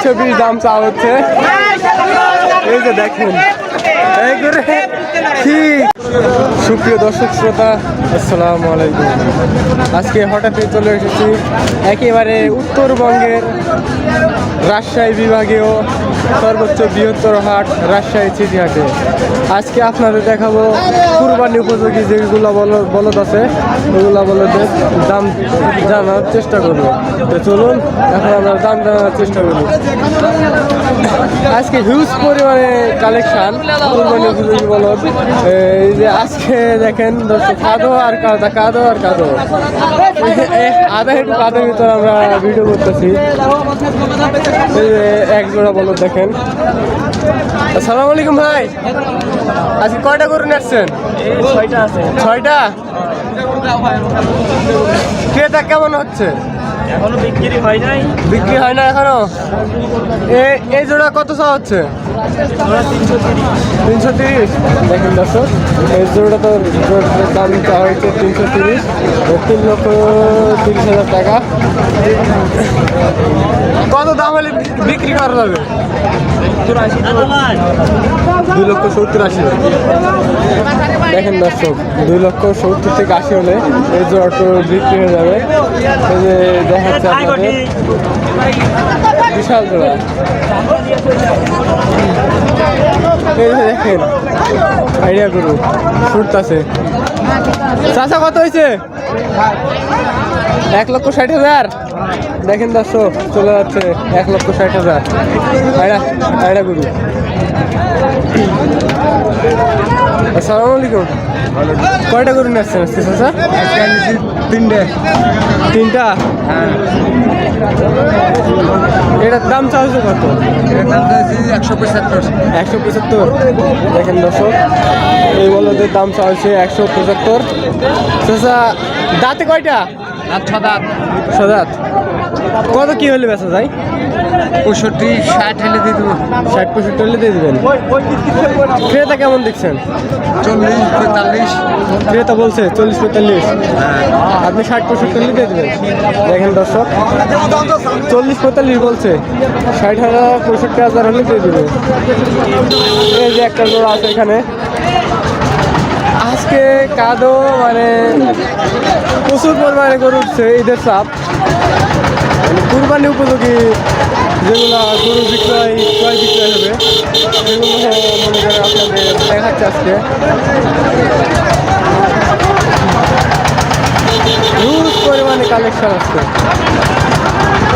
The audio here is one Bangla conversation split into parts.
তিনশো বিশ দাম চা হচ্ছে। এই যে দেখেন সুপ্রিয় দর্শক শ্রোতা, আসসালামু আলাইকুম। আজকে হঠাৎই চলে এসেছি একেবারে উত্তরবঙ্গের রাজশাহী বিভাগীয় সর্বোচ্চ বৃহত্তর হাট রাজশাহী চিঠিহাটে আজকে আপনাদের দেখাবো কুরবানি উপযোগী যেগুলো বলদ আছে, ওগুলো বলদের দাম জানার চেষ্টা করব। তো চলুন, এখন আমরা দাম জানার চেষ্টা করি। আজকে হিউজ পরিমাণে কালেকশন কুরবানি উপযোগী বলদ এই যে আজকে দেখেন কাদো আর কাদা কাদো আর কাদো। আধা একটু কাদের ভিতর আমরা ভিডিও করতেছি। এই যে এক জোড়া বলদ দেখেন। আসসালামু আলাইকুম ভাই। আজকে কয়টা করে আসছেন? ছয়টা আছে। ছয়টা? ক্রেতা কেমন হচ্ছে? এখনও বিক্রি হয় নাই। বিক্রি হয় না এখনও? এই জোড়া কত চা হচ্ছে? তিনশো তিরিশ। দেখেন দর্শক এই জোড়াটা তো দাম চাওয়া হয়েছে তিনশো তিরিশ। তিন লক্ষ তিরিশ হাজার টাকা। কত দাম হলে বিক্রি করা যাবে? দুই লক্ষ সত্তর আশি। দেখেন দর্শক দুই লক্ষ সত্তর থেকে আশি হলে এই জোড়াটা বিক্রি হয়ে যাবে। এই যে আপনাদের বিশাল জোড়া। এই যে দেখেন আইডিয়া ছুটতাছে চাচা কত হয়েছে এক লক্ষ ষাট হাজার। দেখেন দর্শক চলে যাচ্ছে এক লক্ষ ষাট হাজার। আইডা আইডা করু আসসালামু আলাইকুম। কয়টা করুন আসছেন আজকে চাচা? তিনটে। তিনটা? এটার দাম চাইছে কত? একশো পঁচাত্তর। একশো পঁচাত্তর। দেখেন দর্শক এই বলদের দাম চাইছে একশো পঁচাত্তর। দাঁতে কয়টা? সদাত। কত কি হলে বেচা যায়? পঁয়ষট্টি ষাট হেলে দিয়ে দেবো। ষাট পঁয়ষট্টি হলে দিয়ে দেবেন। ক্রেতা কেমন দেখছেন? চল্লিশ পঁয়তাল্লিশ। ক্রেতা বলছে চল্লিশ পঁয়তাল্লিশ। আপনি ষাট পঁয়ষট্টি হলে দিয়ে দেবেন। দেখেন দর্শক চল্লিশ পঁয়তাল্লিশ বলছে। ষাট হাজার পঁয়ষট্টি হাজার হলে দিয়ে দেবে এই যে একটা জোড়া আছে এখানে। আজকে কাদো মানে প্রচুর পরিমাণে গরু উঠছে ঈদের চাপ। কুরবানি উপযোগী যেগুলো গরু বিক্রয়, ক্রয় বিক্রয় হবে, সেগুলো মনে করেন আপনাদের দেখাচ্ছে আজকে। হিউজ পরিমাণে কালেকশন আসছে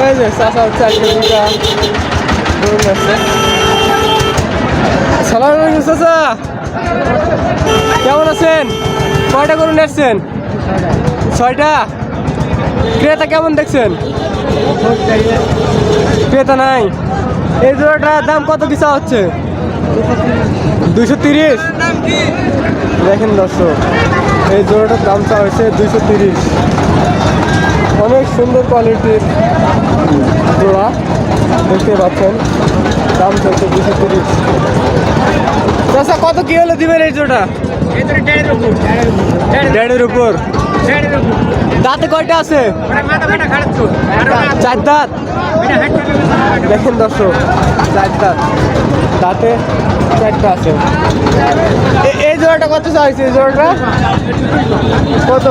এই যে চাষা হচ্ছে আজকে দুটা গরু সালাম আলাইকুম কেমন আছেন? কয়টা গরু নেসছেন ছয়টা? ক্রেতা কেমন দেখছেন? ক্রেতা নাই। এই জোড়াটার দাম কত কিসা হচ্ছে? দুইশো তিরিশ? দেখেন দর্শক, এই জোড়াটার দাম চা হয়েছে দুইশো তিরিশ। অনেক সুন্দর কোয়ালিটির জোড়া, দেখতে পাচ্ছেন, দাম চলছে দুশো তিরিশ। কত কি হলে দিবেন এই জোড়া? দেড়ের উপর দাঁতে কয়টা আছে? চার দাঁত? দেখেন দর্শক চার দাঁত। দাঁতে চারটা আছে। এই জোড়াটা কত চাইছে? এই জোড়াটা? কত?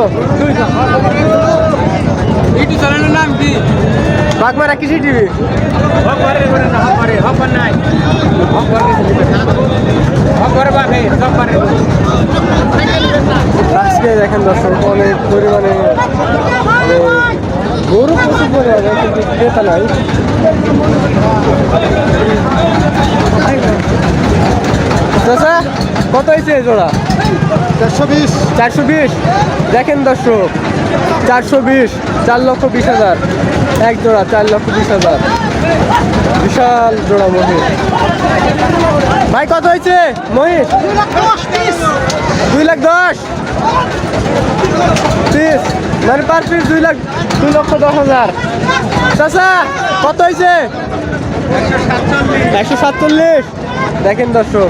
ইটু চালানোর নাম কি? বাগমারা কৃষি টিভি। আজকে দেখেন দর্শক অনেক পরিমাণে মানে গরু প্রচুর পরিমাণে কিন্তু ক্রেতা নাই। কত হয়েছে জোড়া? চারশো বিশ। চারশো বিশ। দেখেন দর্শক, চারশো বিশ, চার লক্ষ বিশ হাজার। এক জোড়া, চার লক্ষ বিশ হাজার। বিশাল জোড়া মহিষ। ভাই, কত হয়েছে মহিষ? দুই লাখ দশ। পিস মানে পার পিস দুই লাখ, দুই লক্ষ দশ হাজার। চাচা, কত হয়েছে? একশো সাতচল্লিশ। দেখেন দর্শক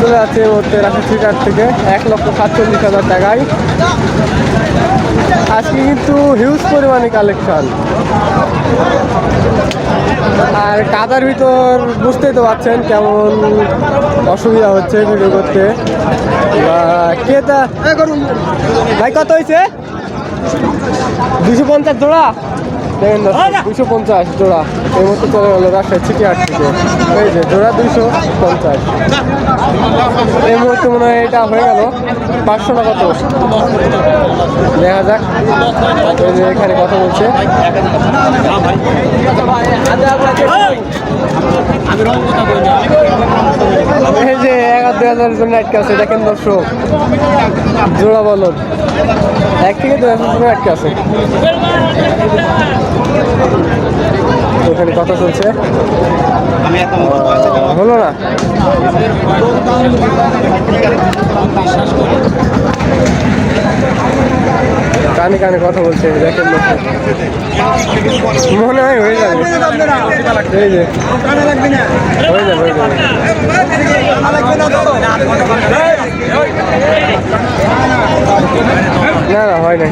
চলে যাচ্ছে এই মুহূর্তে রাশি থেকে এক লক্ষ সাতচল্লিশ হাজার টাকায়। আজকে কিন্তু হিউজ পরিমাণে কালেকশন আর কাদার ভিতর বুঝতেই তো পারছেন কেমন অসুবিধা হচ্ছে ভিডিও করতে। বা ক্রেতা ভাই কত হয়েছে দুশো পঞ্চাশ জোড়া? দেখেন দুশো পঞ্চাশ জোড়া। এই মতো চলে গেলো রাজশাহী ছিটি আট থেকে। এই যে জোড়া দুশো পঞ্চাশ। এই মুহূর্তে মনে হয় এটা হয়ে গেল পাঁচশো না কত? দেখা যাক। এই যে এখানে কথা বলছে। এই যে এগারো, দুই হাজারের জন্য আটকে আছে, দেখেন দর্শক। জোড়া বলদ এক থেকে দুই হাজার জন্য আটকে আছে। ওখানে কথা চলছে। হলো না? কানে কানে কথা বলছে দেখেন মনে হয় হয়ে যাবে। এই যে। হয়ে যাবে হয়ে যাবে। না না হয় নাই।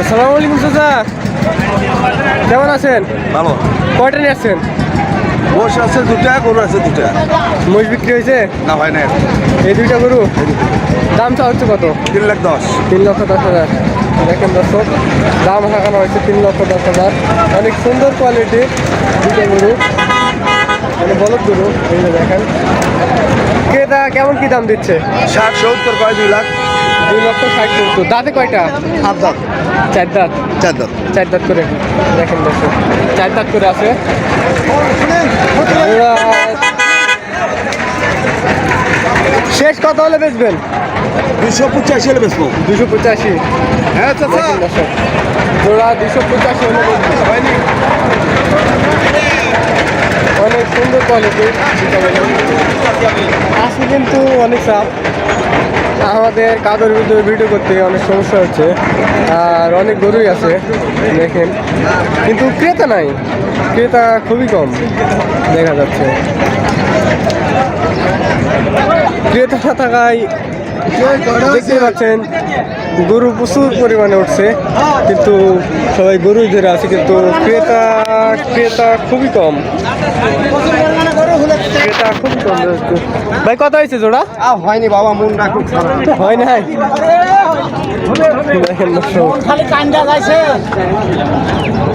আসসালামু আলাইকুম চাচা। কেমন আছেন? ভালো। কয়টা নিয়ে আসছেন? বস আছে দুটা গরু আছে দুটা। মহিষ বিক্রি হয়েছে? না হয় না এই দুইটা গরু? দাম চা হচ্ছে কত? তিন লাখ দশ। তিন লক্ষ দশ হাজার। দেখেন দর্শক? দাম হাঁকানো হয়েছে তিন লক্ষ দশ হাজার। অনেক সুন্দর কোয়ালিটির দুটো গরু। মানে বলদ গরু এই যে দেখেন। ক্রেতা কেমন কি দাম দিচ্ছে? ষাট সত্তর কয় দুই লাখ। দুই লক্ষ ষাট সত্তর দাঁতে কয়টা? আট দাঁত। চার দাঁত? চার দাঁত। চার দাঁত করে। দেখেন দর্শক চার দাঁত করে আছে। শেষ কত হলে বেচবেন। দুশো পঁচাশি হলে বেসবো দুশো পঁচাশি। হ্যাঁ দর্শক জোড়া দুশো পঁচাশি হলে বেচবেন। অনেক সুন্দর কোয়ালিটি আসলে কিন্তু অনেক চাপ। আমাদের কাদের ভিতরে ভিডিও করতে অনেক সমস্যা হচ্ছে। আর অনেক গরুই আছে, দেখেন। কিন্তু ক্রেতা নাই। ক্রেতা খুবই কম, দেখা যাচ্ছে। ক্রেতা না থাকায় দেখতে পাচ্ছেন, গরু প্রচুর পরিমাণে উঠছে। কিন্তু সবাই গরুই ধরে আছে, কিন্তু ক্রেতা ক্রেতা খুবই কম। ক্রেতা খুবই কম ভাই কত হয়েছে জোড়া? হয়নি বাবা মন রাখুন হয় নাই?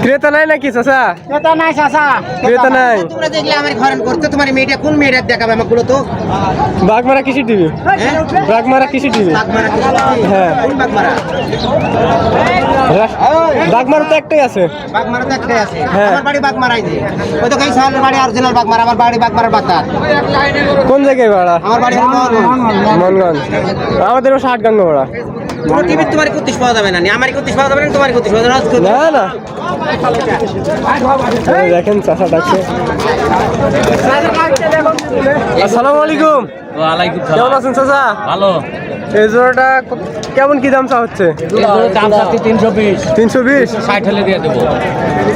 ক্রেতা নাই নাকি চাচা? এটা নাই চাচা। ক্রেতা নাই? তোমরা দেখলে আমার ঘরেন করতে তোমার মেয়েটা কোন মেয়েটা দেখাবে আমাকে গুলো তো? বাগমারা কৃষি টিভি। বাগমারা কৃষি টিভি। হ্যাঁ। কোন বাগমারা বাগমারা তো একটাই আছে। বাগমারা তো একটাই আছে। হ্যাঁ। আমার বাড়ি বাগমারাই যে ওই তো কই সালের বাড়ি অরিজিনাল বাগমারা আমার বাড়ি বাগমারার বাগদার কোন জায়গায় ভাড়া আমার বাড়ি। মনগঞ্জ। আমাদেরও ষাট গাঙ্গ ভাড়া পুরো তোমার কুত্তিস পাওয়া যাবে না আমার কুত্তিস পাওয়া যাবে না তোমার কুত্তিস পাওয়া যাবে না। না না। দেখেন চাষা ডাকছে। আসসালামু আলাইকুম। ওয়ালাইকুম কেমন আছেন চাচা ভালো। এই জোড়াটা কেমন কি দাম চা হচ্ছে? দাম চাচ্ছি তিনশো বিশ। তিনশো বিশ? ষাট হলে দিয়ে দেবো।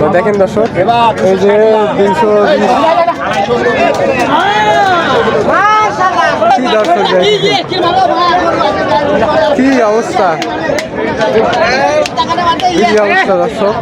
তো দেখেন দর্শক এই যে তিনশো বিশ। কি দর্শক। কি অবস্থা কি অবস্থা দর্শক